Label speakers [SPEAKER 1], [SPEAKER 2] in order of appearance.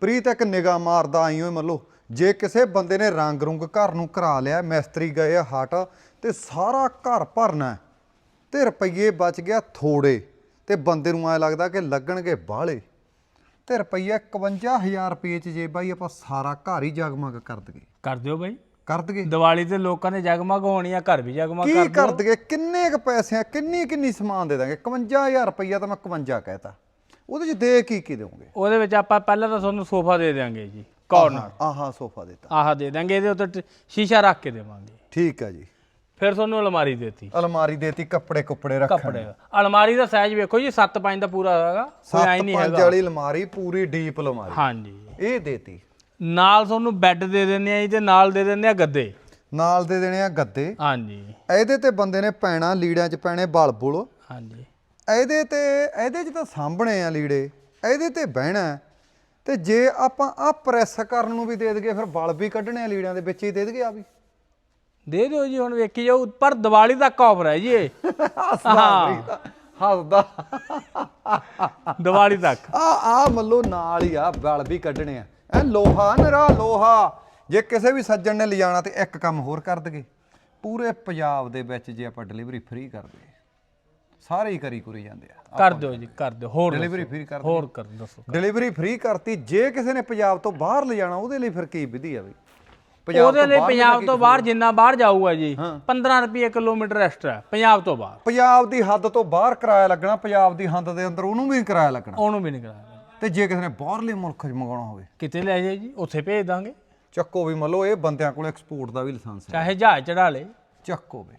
[SPEAKER 1] ਪ੍ਰੀਤ ਇੱਕ ਨਿਗਾਹ ਮਾਰਦਾ ਆਈ ਓਏ ਮੱਲੋ। ਜੇ ਕਿਸੇ ਬੰਦੇ ਨੇ ਰੰਗ ਰੁੰਗ ਘਰ ਨੂੰ ਕਰਾ ਲਿਆ ਮਿਸਤਰੀ ਗਏ ਆ ਹਟ ਤੇ ਸਾਰਾ ਘਰ ਭਰਨਾ ਤੇ ਰੁਪਈਏ ਬਚ ਗਿਆ ਥੋੜੇ ਤੇ ਬੰਦੇ ਨੂੰ ਐ ਲੱਗਦਾ ਕਿ ਲੱਗਣਗੇ ਬਾਹਲੇ। ਤੇ ਰੁਪਈਆ 51000 ਰੁਪਏ ਚ ਜੇ ਬਾਈ ਆਪਾਂ ਸਾਰਾ ਘਰ ਹੀ ਜਗਮਗ ਕਰ ਦਈਏ
[SPEAKER 2] ਕਰ ਦਿਓ ਬਾਈ।
[SPEAKER 1] ਕਰ ਦਈਏ
[SPEAKER 2] ਦੀਵਾਲੀ ਤੇ ਲੋਕਾਂ ਨੇ ਜਗਮਗ ਹੋਣੀ ਆ ਘਰ ਵੀ ਜਗਮਗ
[SPEAKER 1] ਕੀ
[SPEAKER 2] ਕਰ
[SPEAKER 1] ਕਰ ਦਈਏ ਕਿੰਨੇ ਕ ਪੈਸਿਆਂ ਕਿੰਨੀ ਕਿੰਨੀ ਸਮਾਨ ਦੇ ਦਾਂਗੇ? 51000 ਰੁਪਈਆ ਤਾਂ ਮੈਂ 51 ਕਹਿਤਾ। ਉਹਦੇ ਚ ਦੇ ਕੀ ਕੀ ਦੇਵੋਗੇ?
[SPEAKER 2] ਉਹਦੇ ਵਿੱਚ ਆਪਾਂ ਪਹਿਲਾਂ ਤਾਂ ਤੁਹਾਨੂੰ ਸੋਫਾ ਦੇ ਦਿਆਂਗੇ ਜੀ ਕਾਰਨਰ
[SPEAKER 1] ਆਹਾ ਸੋਫਾ ਦਿੱਤਾ।
[SPEAKER 2] ਆਹ ਦੇ ਦਾਂਗੇ ਇਹਦੇ ਉੱਤੇ ਟ- ਸ਼ੀਸ਼ਾ ਰੱਖ ਕੇ ਦੇਵਾਂਗੇ।
[SPEAKER 1] ਠੀਕ ਹੈ ਜੀ।
[SPEAKER 2] ਫਿਰ ਤੁਹਾਨੂੰ ਅਲਮਾਰੀ ਦੇਤੀ।
[SPEAKER 1] ਅਲਮਾਰੀ ਦੇਤੀ ਕੱਪੜੇ ਕੁੱਪੜੇ ਰੱਖਣ।
[SPEAKER 2] ਕੱਪੜੇ। ਅਲਮਾਰੀ ਦਾ ਸਾਈਜ਼ ਵੇਖੋ ਜੀ 7.5 ਦਾ ਪੂਰਾ ਹੈਗਾ ਕੋਈ ਐ
[SPEAKER 1] 7
[SPEAKER 2] ਨਹੀਂ
[SPEAKER 1] 5
[SPEAKER 2] ਹੈਗਾ।
[SPEAKER 1] ਵਾਲੀ ਅਲਮਾਰੀ ਪੂਰੀ ਡੀਪ ਅਲਮਾਰੀ।
[SPEAKER 2] ਹਾਂਜੀ।
[SPEAKER 1] ਇਹ ਦੇਤੀ।
[SPEAKER 2] ਨਾਲ ਤੁਹਾਨੂੰ ਬੈੱਡ ਦੇ ਦਿੰਦੇ ਆ ਜੀ ਤੇ ਨਾਲ ਦੇ ਦਿੰਦੇ ਆ ਗੱਦੇ।
[SPEAKER 1] ਨਾਲ ਦੇ ਦੇਣੇ ਆ ਗੱਦੇ।
[SPEAKER 2] ਹਾਂਜੀ।
[SPEAKER 1] ਇਹਦੇ ਤੇ ਬੰਦੇ ਨੇ ਪੈਣਾ ਲੀੜਿਆਂ 'ਚ ਪੈਣੇ ਬਲ ਬੁਲ
[SPEAKER 2] ਹਾਂਜੀ।
[SPEAKER 1] ਇਹਦੇ ਤੇ ਇਹਦੇ 'ਚ ਤਾਂ ਸਾਂਭਣੇ ਆ ਲੀੜੇ ਇਹਦੇ ਤੇ ਬਹਿਣਾ। ਤੇ ਜੇ ਆਪਾਂ ਆ ਪ੍ਰੈਸ ਕਰਨ ਨੂੰ ਵੀ ਦੇ ਦਈਏ ਫਿਰ ਬਲ ਵੀ ਕੱਢਣੇ ਆ ਲੀੜਿਆਂ ਦੇ ਵਿੱਚ ਹੀ ਦੇ ਦਈਏ ਆ ਵੀ।
[SPEAKER 2] ਦੇ ਦਿਓ ਜੀ ਹੁਣ ਵੇਖੀ ਜਾਓ ਪਰ ਦੀਵਾਲੀ ਤੱਕ ਆਫਰ ਹੈ ਜੀ ਇਹ
[SPEAKER 1] ਹੱਸਦਾ। ਹੱਸਦਾ।
[SPEAKER 2] ਦੀਵਾਲੀ ਤੱਕ।
[SPEAKER 1] ਆ ਆ ਮੱਲੋ ਨਾਲ ਹੀ ਆ ਬਲ ਵੀ ਕੱਢਣੇ ਆ। ਐ ਲੋਹਾ ਨਰਾ ਲੋਹਾ। ਜੇ ਕਿਸੇ ਵੀ ਸੱਜਣ ਨੇ ਲਿਜਾਣਾ ਤੇ ਇੱਕ ਕੰਮ ਹੋਰ ਕਰ ਦਗੇ ਪੂਰੇ ਪੰਜਾਬ ਦੇ ਵਿੱਚ ਜੇ ਆਪਾਂ ਡਿਲੀਵਰੀ ਫ੍ਰੀ ਕਰ ਦਈਏ। ਸਾਰੇ ਹੀ ਕਰੀ ਕੁਰੀ ਜਾਂਦੇ ਆ।
[SPEAKER 2] ਕਰ ਦਿਓ ਜੀ ਕਰ ਦਿਓ। ਹੋਰ
[SPEAKER 1] ਡਿਲੀਵਰੀ। ਫ੍ਰੀ ਕਰ
[SPEAKER 2] ਹੋਰ ਕਰ ਦੱਸੋ।
[SPEAKER 1] ਡਿਲੀਵਰੀ ਫ੍ਰੀ ਕਰਤੀ। ਜੇ ਕਿਸੇ ਨੇ ਪੰਜਾਬ ਤੋਂ ਬਾਹਰ ਲਿਜਾਣਾ ਉਹਦੇ ਲਈ ਫਿਰ ਕੀ ਵਿਧੀ ਆ ਬਈ?
[SPEAKER 2] ਉਹਦੇ ਲਈ ਪੰਜਾਬ ਤੋਂ ਬਾਹਰ ਜਿੰਨਾ ਬਾਹਰ ਜਾਊਗਾ ਜੀ 15 ਰੁਪਏ ਕਿਲੋਮੀਟਰ ਐਕਸਟਰਾ ਪੰਜਾਬ ਤੋਂ ਬਾਹਰ।
[SPEAKER 1] ਪੰਜਾਬ ਦੀ ਹੱਦ ਤੋਂ ਬਾਹਰ ਕਿਰਾਇਆ ਲੱਗਣਾ ਪੰਜਾਬ ਦੀ ਹੱਦ ਦੇ ਅੰਦਰ ਉਹਨੂੰ ਵੀ ਕਿਰਾਇਆ ਲੱਗਣਾ।
[SPEAKER 2] ਉਹਨੂੰ ਵੀ ਨਹੀਂ ਕਰਾਇਆ
[SPEAKER 1] ਤੇ ਜੇ ਕਿਸੇ ਨੇ ਬਾਹਰਲੇ ਮੁਲਕ 'ਚ ਮੰਗਾਉਣਾ ਹੋਵੇ।
[SPEAKER 2] ਕਿਤੇ ਲੈ ਜਾਏ ਜੀ ਉੱਥੇ ਭੇਜ ਦਾਂਗੇ।
[SPEAKER 1] ਚੱਕੋ ਵੀ ਮੰਨ ਲਓ ਇਹ ਬੰਦਿਆਂ ਕੋਲ ਐਕਸਪੋਰਟ ਦਾ ਵੀ ਲਾਇਸੈਂਸ ਹੈ।
[SPEAKER 2] ਚਾਹੇ ਜਹਾਜ਼ ਚੜਾ ਲੇ।
[SPEAKER 1] ਚੱਕੋ ਵੀ।